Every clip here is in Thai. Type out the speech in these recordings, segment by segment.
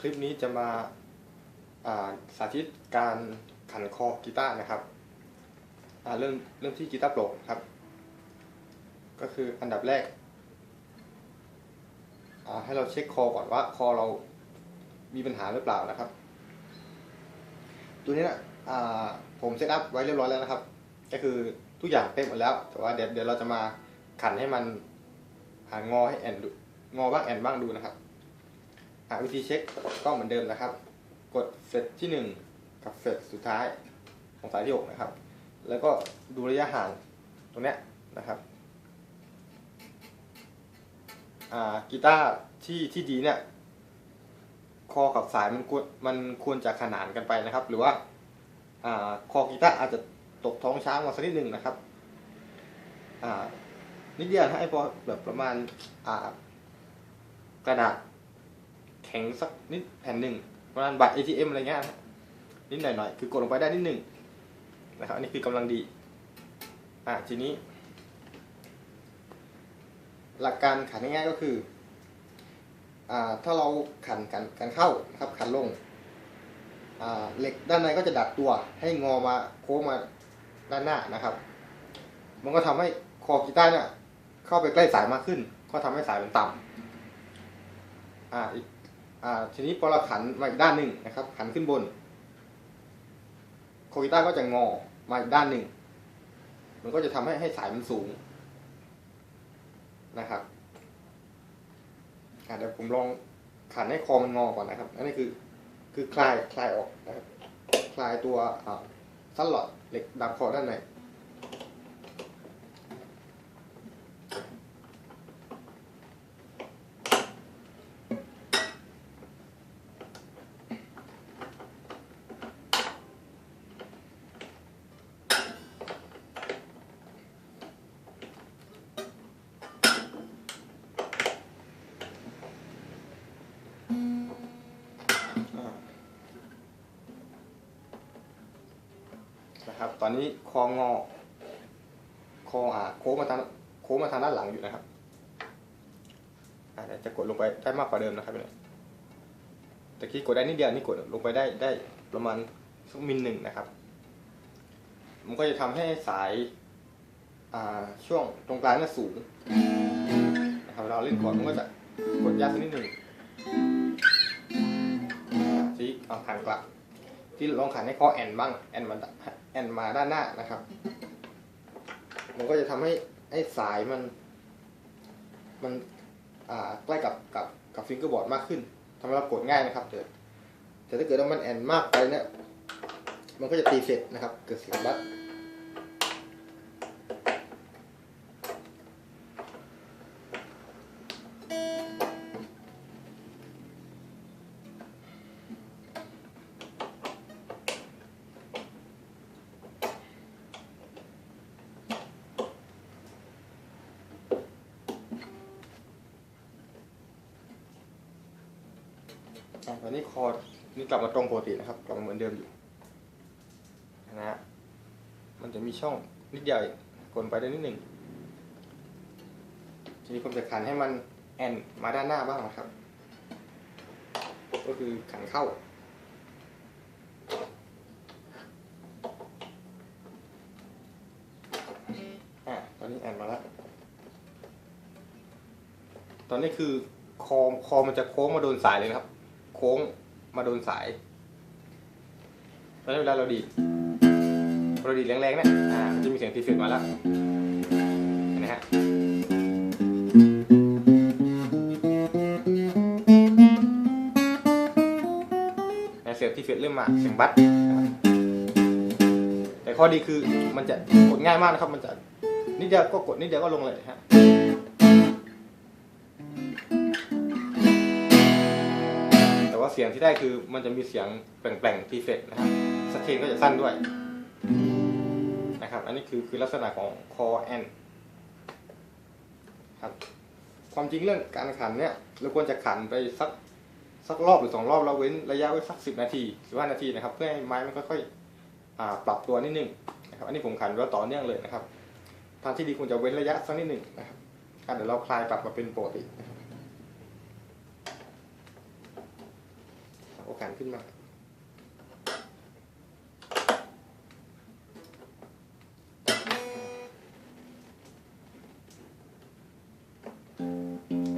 คลิปนี้จะมาาสาธิตการขันคอกีตาร์นะครับเริ่มเริ่มที่กีตาร์โปร่งครับ ก็คืออันดับแรก ให้เราเช็คคอก่อนว่าคอเรามีปัญหาหรือเปล่านะครับ ตัวนี้นะผมเซตอัพไว้เรียบร้อยแล้วนะครับ ก็คือทุกอย่างเต็มหมดแล้ว แต่ว่าเดี๋ยวเดี๋ยวเราจะมาขันให้มันหางอให้แอนดูงอบ้างแอนบ้างดูนะครับ หาวิธีเช็คก็เหมือนเดิมนะครับ กดเฟสที่ 1 กับเฟสสุดท้ายของสายที่ 6 นะครับ แล้วก็ดูระยะห่างตรงเนี้ยนะครับอ่ากีตาร์ที่ที่ดีเนี่ย คอกับสายมันควรมันควรจะขนานกันไปนะครับ หรือว่าอคอกีตาร์อาจจะตกท้องช้างมาสักนิดหนึ่งนะครับนิดเดียวให้พอแบบประมาณกระดาษ แข็งสักนิดแผ่นหนึ่งประมาณบัตร ATM อะไรเงี้ยนะนิดหน่อยๆคือกดลงไปได้นิดหนึ่งนะครับอันนี้คือกำลังดีอ่าทีนี้ หลักการขันง่ายๆก็คืออ่าถ้าเราขันกันกันเข้านะครับขันลงอ่าเหล็กด้านในก็จะดัดตัวให้งอมาโค้งมาด้านหน้านะครับ มันก็ทำให้คอกีตาร์เนี่ยเข้าไปใกล้สายมากขึ้น ก็ทำให้สายมันต่ำอ่าอีก ทีนี้พอเราขันมาอีกด้านหนึ่งนะครับ ขันขึ้นบนคอกีตาร์ก็จะงอมาอีกด้านหนึ่ง มันก็จะทำให้ให้สายมันสูงนะครับเดี๋ยวผมลองขันให้คอมันงอก่อนนะครับอันนี้คือคือคลายคลายออกนะครับ คลายตัวอ่าซัลลอดเหล็กดับคอด้านใน นะครับ ตอนนี้คองอคออ่าโค้งมาทางโค้งมาทางด้านหลังอยู่นะครับอาเดี๋ยวจะกดลงไปได้มากกว่าเดิมนะครับเนี่ยตะกี้กดได้นิดเดียวนี่กดลงไปได้ได้ประมาณสักมิลหนึ่งนะครับ มันก็จะทำให้สายอ่าช่วงตรงกลางเนี่ยสูงนะครับเราเล่นคอร์ดมันก็จะกดยากสักนิดหนึ่งอ่าทีนี้เอาขันกลับที่ลองขันให้คอแอนบ้างแอนมา แอนมาด้านหน้านะครับ มันก็จะทำให้ให้สายมัน มันอ่าใกล้กับกับกับฟิงเกอร์บอร์ดมากขึ้นทำให้เรากดง่ายนะครับแต่แต่ถ้าเกิดว่ามันแอนมากไปเนี่ยมันก็จะตีเสร็จนะครับ เกิดเสียงบั ดอะตอนนี้คอร์ดนี่กลับมาตรงปกตินะครับ กลับมาเหมือนเดิมอยู่นะฮะมันจะมีช่องนิดเดียวเองกดไปได้นิดหนึ่งทีนี้ผมจะขันให้มันแอนมาด้านหน้าบ้างนะครับ ก็คือขันเข้าอะตอนนี้แอนมาแล้ว ตอนนี้คือคอคอมันจะโค้งมาโดนสายเลยนะครับ โค้งมาโดนสายแล้เวลาเราดีดเราดีดแรงๆเนี่ยอ่ามันจะมีเสียงทีเฟตมาแล้วเห็นไหมฮะอ่าเสียงทีเฟตเริ่มมาเสียงบัสแต่ข้อดีคือมันจะกดง่ายมากนะครับ มันจะนิดเดียวก็กดนิดเดียวก็ลงเลยฮะ สียงที่ได้คือมันจะมีเสียงแปลงๆทีเฟกนะครับสเกลก็จะสั้นด้วยนะครับ อันนี้คือคือลักษณะของคอแอนครับ ความจริงเรื่องการขันเนี่ยเราควรจะขันไปสักสักรอบหรือสองรอบเราเว้นระยะไว้สักสิบนาทีสิบห้านาทีนะครับ เพื่อให้ไม้มันค่อยๆปรับตัวนิดนึงนะครับ อันนี้ผมขันไว้ต่อเนื่องเลยนะครับทางที่ดีควรจะเว้นระยะสักนิดหนึ่งนะครับเดี๋ยวเราคลายกลับมาเป็นปกตินะครับ กันขึ้นมา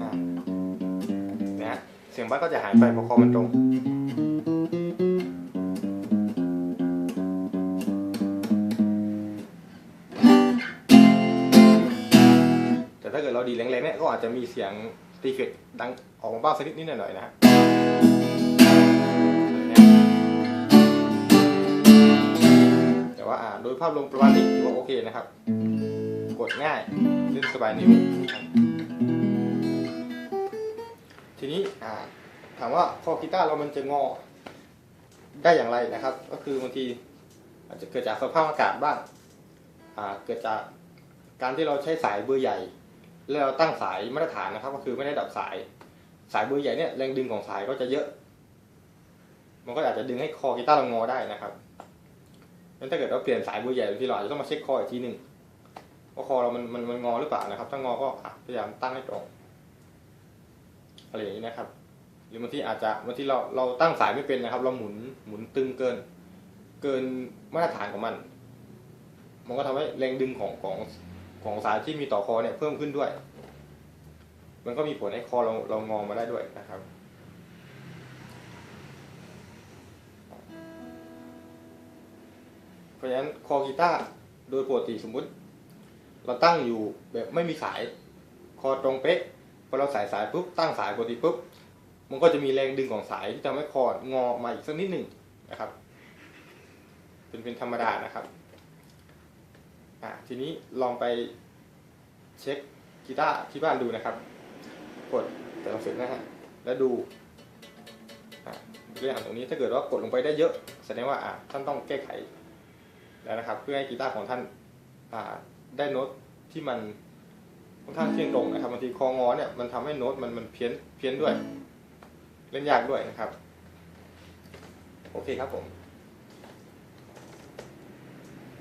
อ่านะฮะเสียงบัสก็จะหายไปเพราะคอมันตรง แต่ถ้าเกิดเราดีแรงๆเนี่ยก็อาจจะมีเสียงตีเฟกดังออกมาบ้างสักนิดนิดหน่อยๆนะฮะ ยภาพรวมประมาณนี้ถือว่าโอเคนะครับ กดง่ายเล่นสบายนิ้ว ทีนี้ถามว่าคอกีตาร์เรามันจะงอได้อย่างไรนะครับ ก็คือบางทีอาจจะเกิดจากสภาพอากาศบ้างาเกิดจากการที่เราใช้สายเบอร์ใหญ่ แล้วเราตั้งสายมาตรฐานนะครับ ก็คือไม่ได้ดับสาย สายเบอร์ใหญ่เนี่ยแรงดึงของสายก็จะเยอะ มันก็อาจจะดึงให้คอกีตาร์เรางอได้นะครับ งั้นถ้าเกิดเราเปลี่ยนสายเบอใหญ่บางทีเราอาจจะต้องมาเช็คคออีกทีหนึ่งว่าคอเรามันมันมันงอหรือเปล่านะครับ ถ้างอก็พยายามตั้งให้ตรงอะไรอย่างนี้นะครับ หรือบางทีอาจจะบางทีเราเราตั้งสายไม่เป็นนะครับ เราหมุนหมุนตึงเกิน เกินมาตรฐานของมัน มันก็ทำให้แรงดึงของของของสายที่มีต่อคอเนี่ยเพิ่มขึ้นด้วย มันก็มีผลให้คอเราเรางอมาได้ด้วยนะครับ เพราะฉะนั้นคอกีตาร์โดยปกติสมมุติ เราตั้งอยู่แบบไม่มีสาย คอตรงเป๊ะพอเราใส่สายปุ๊บตั้งสายปกติปุ๊บมันก็จะมีแรงดึงของสายที่ทำให้คองอมาอีกสักนิดหนึ่งนะครับ เป็นเป็นธรรมดานะครับอะทีนี้ลองไปเช็คกีตาร์ที่บ้านดูนะครับ กดแต่ละเฟสนะฮะแล้วดูอะเรื่องตรงนี้ถ้าเกิดว่ากดลงไปได้เยอะ แสดงว่าอะท่านต้องแก้ไข แล้วนะครับ เพื่อให้กีตาร์ของท่านได้โน้ตที่มันค่อนข้างเที่ยงตรงนะครับบางทีคองอเนี่ยมันทำให้โน้ตมันมันเพี้ยนเพี้ยนด้วย เล่นยากด้วยนะครับ โอเคครับผม